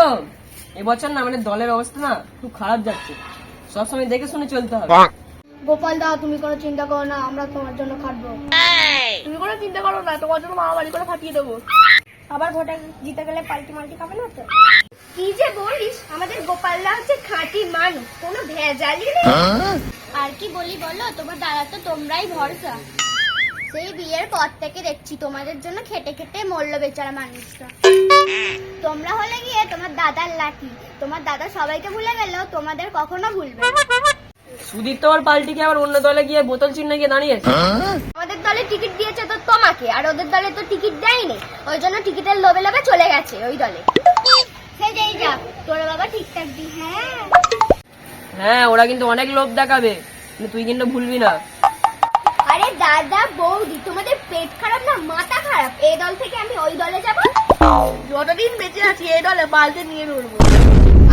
তো? এবছর না আমাদের দলের অবস্থা না খুব খারাপ যাচ্ছে। সবসময় দেখে শুনে চলতে হবে। গোপাল দা তুমি কোনো চিন্তা করো না আমরা তোমার জন্য খাটবো। তুমি কোনো চিন্তা করো না তোমার জন্য মামা বাড়ি করে ফাটিয়ে দেবো। আবার ভোটে জিতে গেলে পাল্টি মাল্টি খাবে না তো? কি যে বলিস আমাদের গোপাল দা হচ্ছে খাঁটি মানুষ কোনো ভেজালই নেই। আর কি বলি বলো তোমার দাদা তো তোমরাই ভরসা। সেই বিয়ের পর থেকে দেখছি তোমাদের জন্য খেটে খেটে মরলো বেচারা মানুষটা। তোমরা হলে গিয়ে তোমার দাদার লাঠি তোমার দাদা সবাইকে ভুলে গেলেও তোমাদের কখনো ভুলবে সুদীপ তো আবার অন্য দলে গিয়ে বোতল চিহ্ন গিয়ে দাঁড়িয়েছে। আমাদের দলে টিকিট দিয়েছে তো তোমাকে আর ওদের দলে তো টিকিট দেয়নি। ওই জন্য টিকিটের লোভে লোভে চলে গেছে ওই দলে। সে যেই যাক তোর বাবা ঠিকঠাক দি হ্যাঁ। হ্যাঁ ওরা কিন্তু অনেক লোভ দেখাবে। তুই কিন্তু ভুলবি না। দাদা বৌদি তোমাদের পেট খারাপ না মাথা খারাপ? এই দল থেকে আমি ওই দলে যাব? যতদিন বেঁচে আছি এই দলে বালতি নিয়ে উঠবো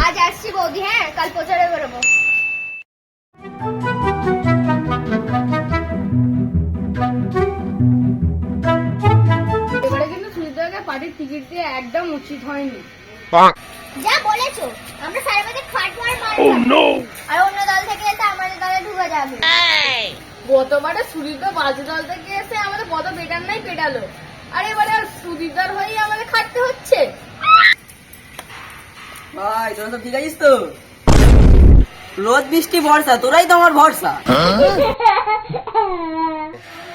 আজ আসছি বৌদি হ্যাঁ কাল প্রচারে বেরোবো। পার্টির টিকিট দিয়ে একদম উচিত হয়নি। যা বলেছ আমরা সারা বাজে খাট মার আর অন্য দল থেকে এসে আমাদের দলে ঢুকে যাবে। গতবারে সুদীপদা বাজে দল থেকে এসে আমাদের কত বেটার নাই পেটালো। আর এবারে সুদীপদার হয়েই আমাদের খাটতে হচ্ছে। ভাই তোরা সব ঠিক আছিস তো? রোদ বৃষ্টি ভরসা তোরাই তো আমার ভরসা।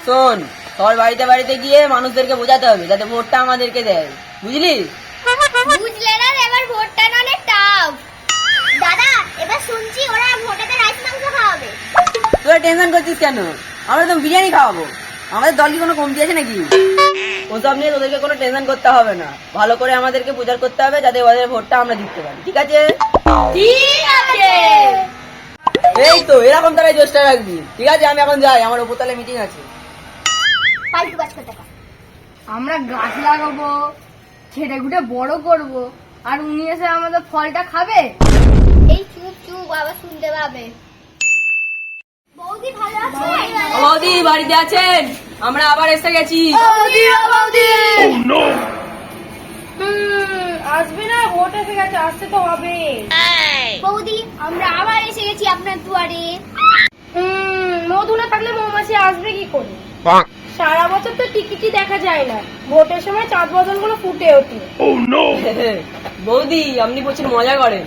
শোন তোর বাড়িতে বাড়িতে গিয়ে মানুষদেরকে বোঝাতে হবে যাতে ভোটটা আমাদেরকে দেয়। বুঝলি? বুঝলে না এবার ভোটটা না অনেক টাফ দাদা এবার শুনছি ওরা তোরা টেনশন করছিস কেন? আমরা তো বিরিয়ানি খাওয়াবো। আমাদের দল কি কোনো কমতি আছে নাকি? ওসব নিয়ে তোদেরকে কোনো টেনশন করতে হবে না। ভালো করে আমাদেরকে প্রচার করতে হবে যাতে ওদের ভোটটা আমরা জিততে পারি। ঠিক আছে? ঠিক আছে। এই তো এরকম তারাই চেষ্টা রাখবি। ঠিক আছে আমি এখন যাই আমার উপরতলে মিটিং আছে। ফালতু আমরা গাছ লাগাবো ছেড়ে ঘুটে বড় করব আর উনি এসে আমাদের ফলটা খাবে? এই চুপ চুপ আবার শুনতে পাবে। বৌদি ভালো আছে? বৌদি বাড়িতে আছেন? আমরা আবার এসে গেছি। হুম, আসবে না? ভোট এসে গেছে আসতে তো হবে। বৌদি আমরা আবার এসে গেছি আপনার দুয়ারে। হুম, মধু না থাকলে মৌমাছি আসবে কি করে? সারা বছর তো টিকিটই দেখা যায় না। ভোটের সময় চাঁদ বদলগুলো ফুটে ওঠে। বৌদি আপনি প্রচুর মজা করেন।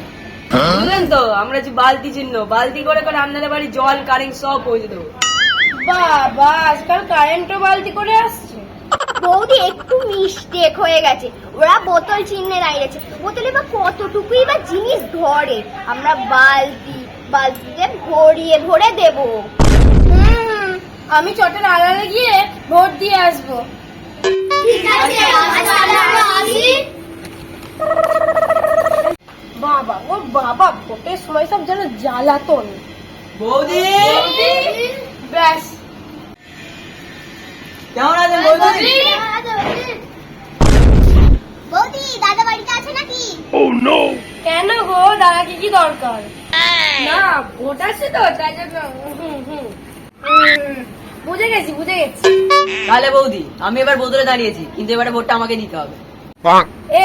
বুঝলেন তো? আমরা যে বালতি চিহ্ন বালতি করে করে আপনাদের বাড়ি জল কারেন্ট সব পৌঁছে দেবো। বাবা আজকাল কারেন্টও বালতি করে আসছে। বৌদি একটু মিস্টেক হয়ে গেছে। ওরা বোতল চিহ্নে দাঁড়িয়েছে বোতলে বা কতটুকুই বা জিনিস ধরে আমরা বালতি বালতিতে ভরিয়ে ভরে দেব। হুম, আমি চটের আড়ালে গিয়ে ভোট দিয়ে আসব। ঠিক আছে। বাবা ও বাবা ভোটের সময় সব যেন জ্বালাতন। বৌদি! ব্যাস। কেমন আছেন বৌদি? বৌদি? দাদা বাড়িতে আছে নাকি? কেন গো? দাদা কি কি দরকার? না ভোট আছে তো তাই জন্য বুঝে গেছি বুঝে গেছি। তাহলে বৌদি আমি এবার বোতলে দাঁড়িয়েছি কিন্তু এবারে ভোটটা আমাকে দিতে হবে।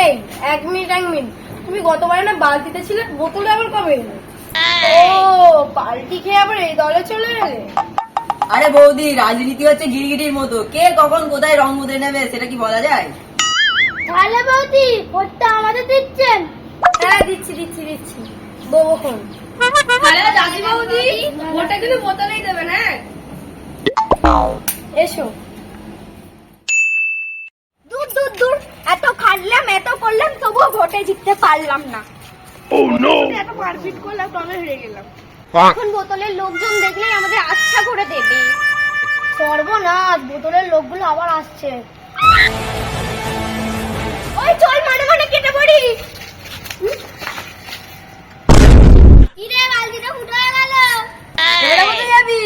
এই এক মিনিট এক মিনিট। তুমি গতবারে না বালতিতে ছিলে বোতলে আবার কবে এলে? ও পাল্টি খেয়ে আবার এই দলে চলে এলে? আরে বৌদি রাজনীতি হচ্ছে গিরগিটির মতো। কে কখন কোথায় রং মুদ্রে নেবে সেটা কি বলা যায়? তাহলে বৌদি ভোটটা আমাদের দিচ্ছেন। হ্যাঁ দিচ্ছি দিচ্ছি দিচ্ছি। আরে দাদি বৌদি ভোটটা কিন্তু বোতলেই দেবেন হ্যাঁ? এসো। ভোটে জিততে পারলাম না। এত মারপিট করলাম তবে হেরে গেলাম। এখন বোতলের লোকজন দেখলেই আমাদের আচ্ছা করে দেবে। সর্বনাশ বোতলের লোকগুলো আবার আসছে। ওই চল মানে মানে কেটে পড়ি। কিরে বালতিটা ফুটো হয়ে গেল। এবারে যাবি?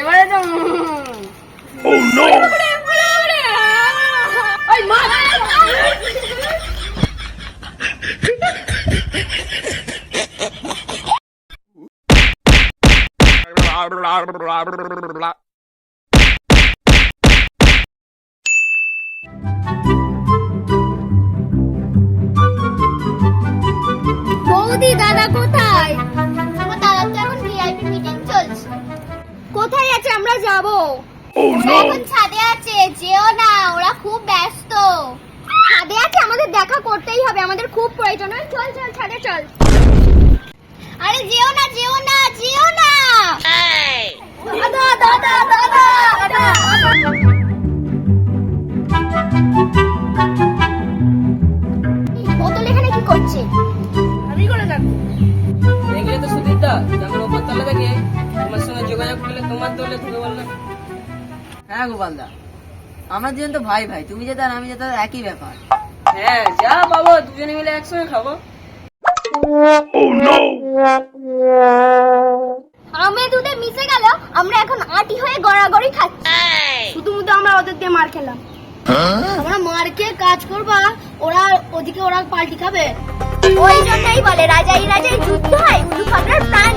এবারে তো উম, ওই বৌদি দাদা কোথায়? আমার দাদা তো এখন ভিআইপি মিটিং চলছে। কোথায় আছে? আমরা যাব। এখন ছাদে আছে যেও না ওরা খুব ব্যস্ত। ছাদে আছে? আমাদের দেখা করতেই হবে আমাদের খুব প্রয়োজন। চল চল ছাদে চল। আরে যেও না যেও না যেও না। বোতল যোগাযোগ করলে তোমার দলে থেকে বললাম হ্যাঁ গোপালদা আমরা দুজন তো ভাই ভাই তুমি যেতে আর আমি যেতে একই ব্যাপার হ্যাঁ যা পাবো দুজনে মিলে একসঙ্গে খাব আমে দুধে মিশে গেল আমরা এখন আটি হয়ে গড়াগড়ি খাচ্ছি। শুধু মুধু আমরা ওদের দিয়ে মার খেলাম। আমরা মার খেয়ে কাজ করবা ওরা ওদিকে ওরা পাল্টি খাবে। ওই জন্যই বলে রাজাই রাজাই যুদ্ধ হয় উলু খাবলার প্রাণ